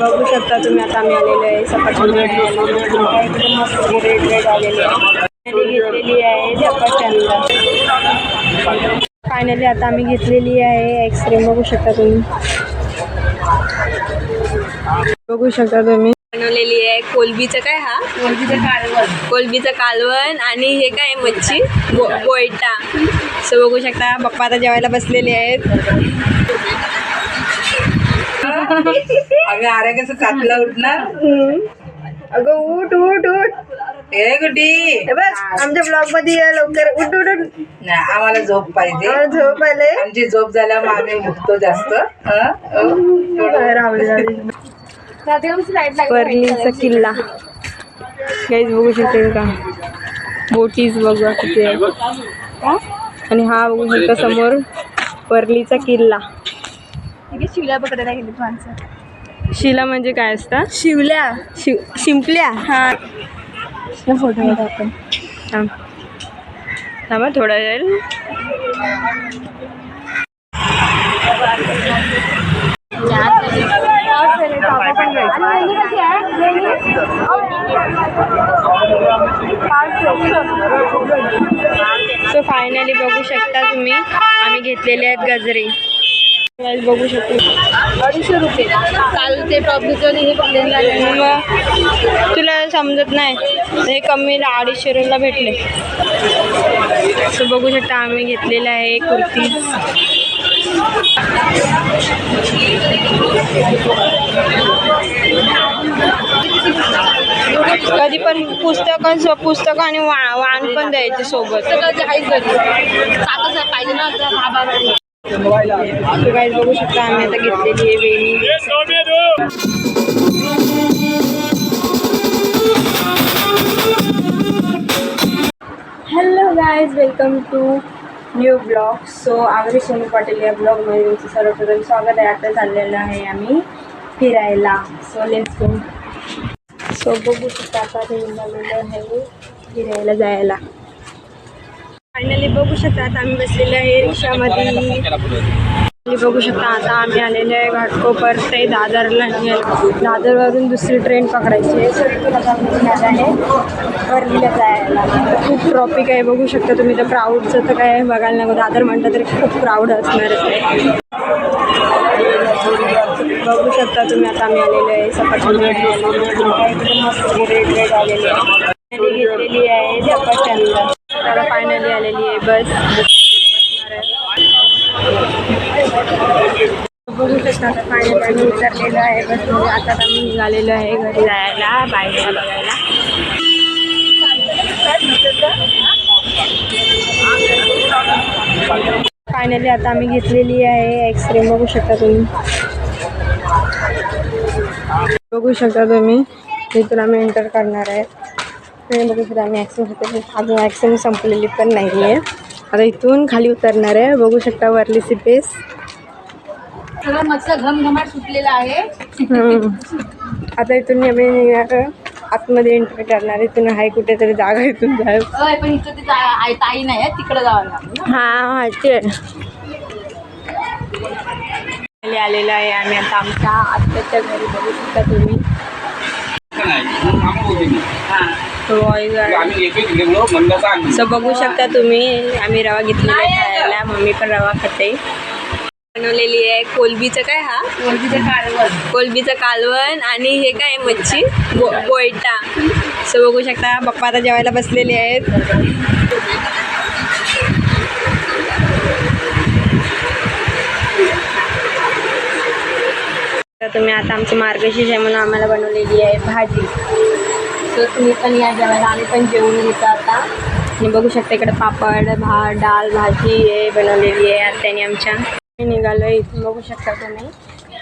बघू शकता तुम्ही आता आम्ही आलेलो आहे. सफरचंद एकदम मस्त रेड रेड आलेले आहे. फायनली घेतलेली आहे सफरचंद फायनली आता आम्ही घेतलेली आहे आईस्क्रीम बघू शकता तुम्ही. बघू शकता तुम्ही. बनवलेली आहे कोलबीचं काय हा? कोलबीचं कालवण. कोलबीचं कालवण आणि हे काय मच्छी? बोयटा सो बघू शकता पप्पा आता जेवायला बसलेले आहेत. आम्ही आरोग्याचं सातला उठणार. अगं उठ उठ उठ. ए हे बस आमच्या ब्लॉगमध्ये या लवकर. उठ उठ उठ. नाही आम्हाला झोप पाहिजे. झोप आले. आमची झोप झाल्यावर मग आम्ही उठतो जास्त. हं? परलीचा किल्ला. काहीच बघू शकते का? बोटीज बघा किती आहे. आणि हा बघू शकता समोर परलीचा किल्ला. शिवल्या पकडायला गेली माणसं शिला म्हणजे काय असतं? शिवल्या. शिव शिंपल्या? हा. फोटो आपण. थांब थांबा थोडा वेळ. सो फायनली बघू शकता तुम्ही आम्ही घेतलेले आहेत गजरे. Guys, बघू शकतो. अडीचशे रुपये. काल ते टॉप घेतलं हे झाले मग तुला समजत नाही. हे कमी अडीचशे रुपयाला भेटले. बघू शकता आम्ही घेतलेलं आहे कुर्ती. कधी पण पुस्तक पुस्तकं आणि वा वाण पण द्यायचे सोबत. सगळं जे पाहिजे ना बघू शकता आम्ही आता घेतलेली आहे वेणी hello guys welcome to new blog so आम्ही सोनू पाटील या ब्लॉगमध्ये तुमचं सर्वप्रथम स्वागत आहे. आता चाललेलं आहे आम्ही फिरायला. सो लेट्स गो सो बघू शकता आता आहे फिरायला जायला. फायनली बघू शकता आता आम्ही बसलेलो आहे रिक्षामध्ये. बघू शकता आता आम्ही आलेलो आहे घाटकोपर ते दादरला दादरवरून दुसरी ट्रेन पकडायची आहे. सो आहे. जायला. खूप ट्रॉफिक आहे बघू शकता तुम्ही. तर प्राऊडचं तर काय बघायला नको. दादर म्हणलं तरी खूप प्राऊड असणारच आहे. बघू शकता तुम्ही आता आम्ही आलेलो आहे. सफरचंद एकदम रेड रेड आहे. घेतलेली आहे सफरचंद. आता फायनली आलेली आहे बस. बघू शकता आता फायनली आम्ही उतरलेलो आहे. म्हणजे आता आम्ही निघालेलो आहे घरी जायला बायला बघायला. फायनली आता आम्ही घेतलेली आहे एक्सरे बघू शकता तुम्ही. बघू शकता तुम्ही. इथून आम्ही एंटर करणार आहे. आणि बघू आम्ही ॲक्सिम होते अजून ॲक्सिम संपलेली पण नाही आहे आता इथून खाली उतरणार आहे. बघू शकता वरली सिपेस सगळं मस्त घमघमाट सुटलेला आहे. आता इथून आम्ही निघणार आतमध्ये एंटर करणार इथून आहे कुठेतरी जागा इथून जाय पण इथं ती ता- आई ताई नाही तिकडे जावं लागलं हा माहिती आहे. खाली आलेलो आहे आम्ही आता आमच्या आत्याच्या घरी बघू शकता तुम्ही. सो बघू शकता तुम्ही. आम्ही रवा घेतलेला आहे खायला. मम्मी पण रवा खाते. बनवलेली आहे कोलबीचं काय हा? कोलबीचं कालवण. कोलबीचं कालवण आणि हे काय मच्छी? बो बोयटा सो बघू शकता पप्पा आता जेवायला बसलेले आहेत. तर तुम्ही आता आमची मार्गशीर्ष आहे म्हणून आम्हाला बनवलेली आहे भाजी. सो तुम्ही पण या जेवायला. आम्ही पण जेवून घेतो आता. आणि बघू शकता इकडे पापड भात डाळ भाजी हे बनवलेली आहे आत्याने आमच्या. मी निघालो आहे इथून बघू शकता तुम्ही.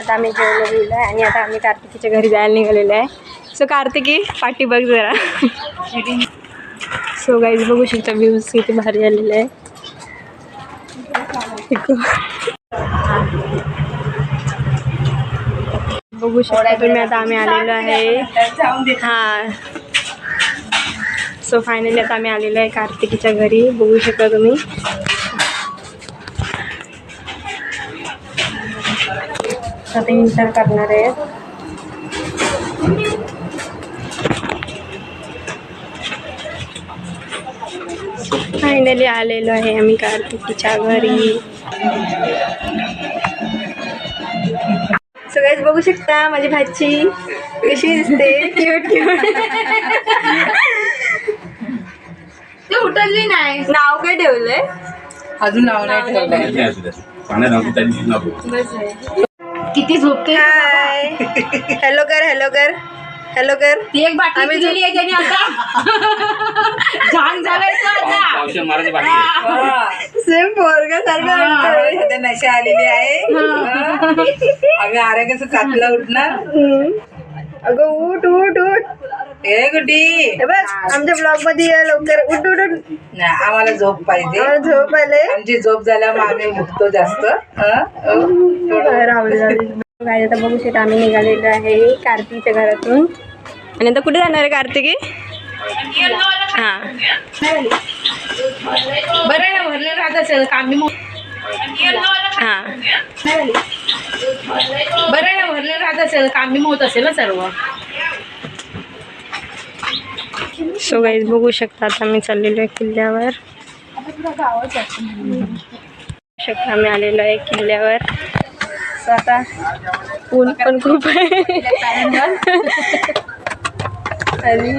आता आम्ही जेवलो गेलो आहे आणि आता आम्ही कार्तिकीच्या घरी जायला निघालेलो आहे. सो कार्तिकी पाठी बघ जरा. सो गाईज बघू शकता व्ह्यूज किती भारी आलेले आहे. बघू शकता तुम्ही आता आम्ही आलेलो आहे. हां. सो फायनली आता आम्ही आलेलो आहे कार्तिकीच्या घरी. बघू शकता तुम्ही. आता इंटर करणार आहे. फायनली आलेलो आहे आम्ही कार्तिकीच्या घरी. सगळ्याच बघू शकता माझी भाची कशी दिसते. क्यूट क्यूट ते उठली नाही. नाव काय ठेवलंय? अजून नाव नाही ठेवलंय. किती झोपते हाय हॅलो कर हॅलो कर. हॅलो कर. ती एक बाटली आम्ही आहे त्याने आता. झांग झालाय तो आता. हा. सेम पोरगा सारखा सध्या नशा आलेली आहे. आम्ही आरोग्याचं सातला उठणार. अगं उठ उठ उठ. ए गुड्डी. हे बघ आमच्या ब्लॉगमध्ये ये लवकर. उठ उठ उठ. नाही आम्हाला झोप पाहिजे. आम्हाला झोप आले आमची झोप झाल्यावर मग आम्ही उठतो जास्त. हा. काय आता बघू शकता आम्ही निघालेलो आहे कार्तिकच्या घरातून. आणि आता कुठे जाणार आहे कार्तिकी? हा. बरं आहे ना भरलेलं राहत असेल कामी मो- हा. बरं आहे ना भरलेलं राहत असेल कामी होत असेल ना सर्व. सो गाईज बघू शकता आता मी चाललेलो आहे किल्ल्यावर. शकता आम्ही आलेलो आहे किल्ल्यावर. सो आता ऊन पण खूप आहे. आणि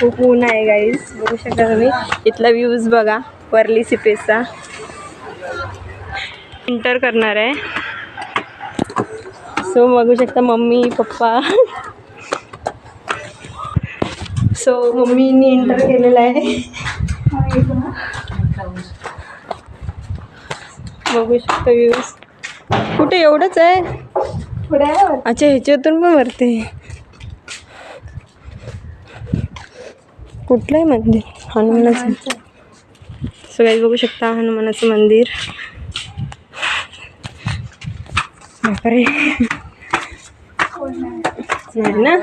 खूप ऊन आहे गाईज बघू शकता तुम्ही. इथला व्ह्यूज बघा. वर्ली सिपेसचा इंटर करणार आहे. सो बघू शकता मम्मी पप्पा. सो मम्मीनी इंटर केलेला आहे बघू शकतो व्ह्यूज कुठे एवढंच आहे? अच्छा ह्याच्यातून पण वरते. कुठलं आहे मंदिर. हनुमानाचं. सगळ्यात बघू शकता हनुमानाचं मंदिर. बापरे. ना?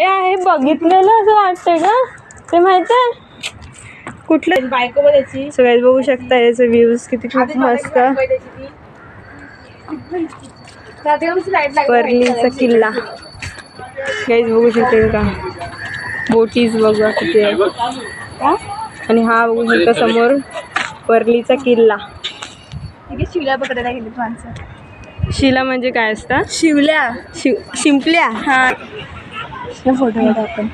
ए आहे बघितलेलं असं वाटतंय का ते माहीत आहे कुठलं? बायको बघायची सगळ्यात बघू शकता याचे व्ह्यूज किती खूप मस्त. वर्लीचा किल्ला. गाईज बघू शकते का? बोटीज बघा किती आहे. आणि हा बघू शकता समोर वर्लीचा किल्ला. शिवल्या पकडायला गेली माणसं. शिला म्हणजे काय असतं? शिवल्या. शिव शिंपल्या. हा. फोटो आपण.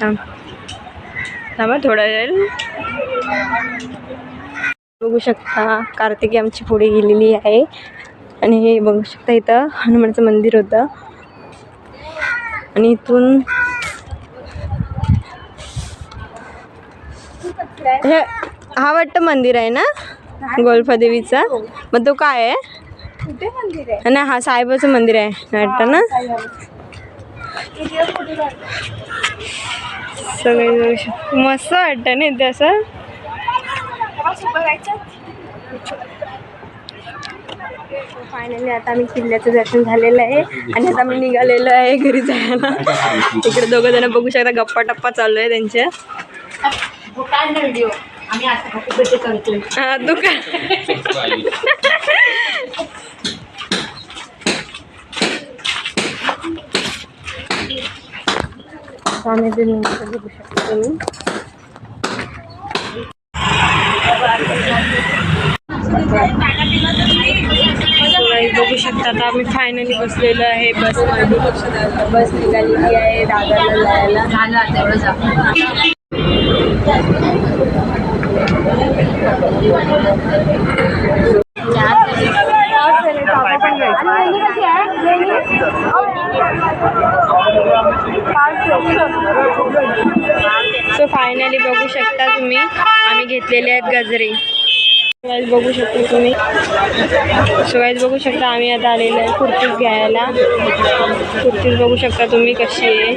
थांब थांबा थोडा वेळ. बघू शकता कार्तिकी आमची पुढे गेलेली आहे. आणि हे बघू शकता इथं हनुमानचं मंदिर होतं. आणि इथून हे हा वाटतं मंदिर आहे ना? गोल्फा देवीचा मग तो काय आहे? नाही हा साईबाचं मंदिर आहे वाटतं ना? सगळे मस्त वाटतं ना इथे असं? फायनली आता आम्ही किल्ल्याचं दर्शन झालेलं आहे आणि आता आम्ही निघालेलो आहे घरी जायला. इकडे दोघं जण बघू शकता गप्पा टप्पा चालू आहे त्यांच्या. काय ना व्हिडिओ आम्ही आता भेटे करतोय हा तू आम्ही ते नंतर बघू शकतो तुम्ही बघू शकता. आता आम्ही फायनली बसलेलो आहे बस बस निघालेली आहे दादरला जायला झालं आता एवढं जा फायनली बघू शकता तुम्ही. आम्ही घेतलेले आहेत गजरे. बघू शकता तुम्ही. गाईज बघू शकता आम्ही आता आलेलो आहे कुर्तीज घ्यायला. कुर्तीज बघू शकता तुम्ही कशी आहे.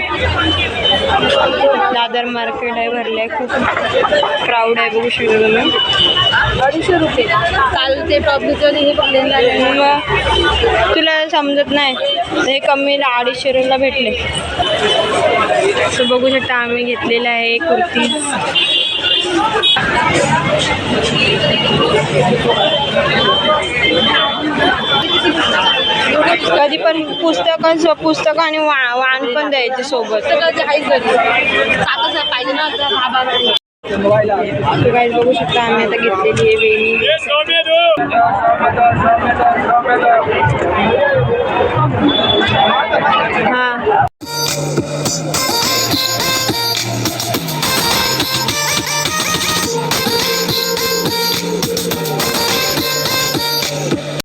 दादर मार्केट आहे भरलं आहे खूप. क्राऊड आहे बघू शकता तुम्ही. अडीचशे रुपये. काल ते टॉप हे मग तुला समजत नाही. हे कमीला अडीचशे रुपयाला भेटले. सो बघू शकता आम्ही घेतलेलं आहे कुर्ती. कधी पण पुस्तकं पुस्तकं आणि वा- वाण पण द्यायचे सोबत. पाहिजे ना तर गाईज बघू शकता आम्ही आता घेतलेली आहे वेणी. हा.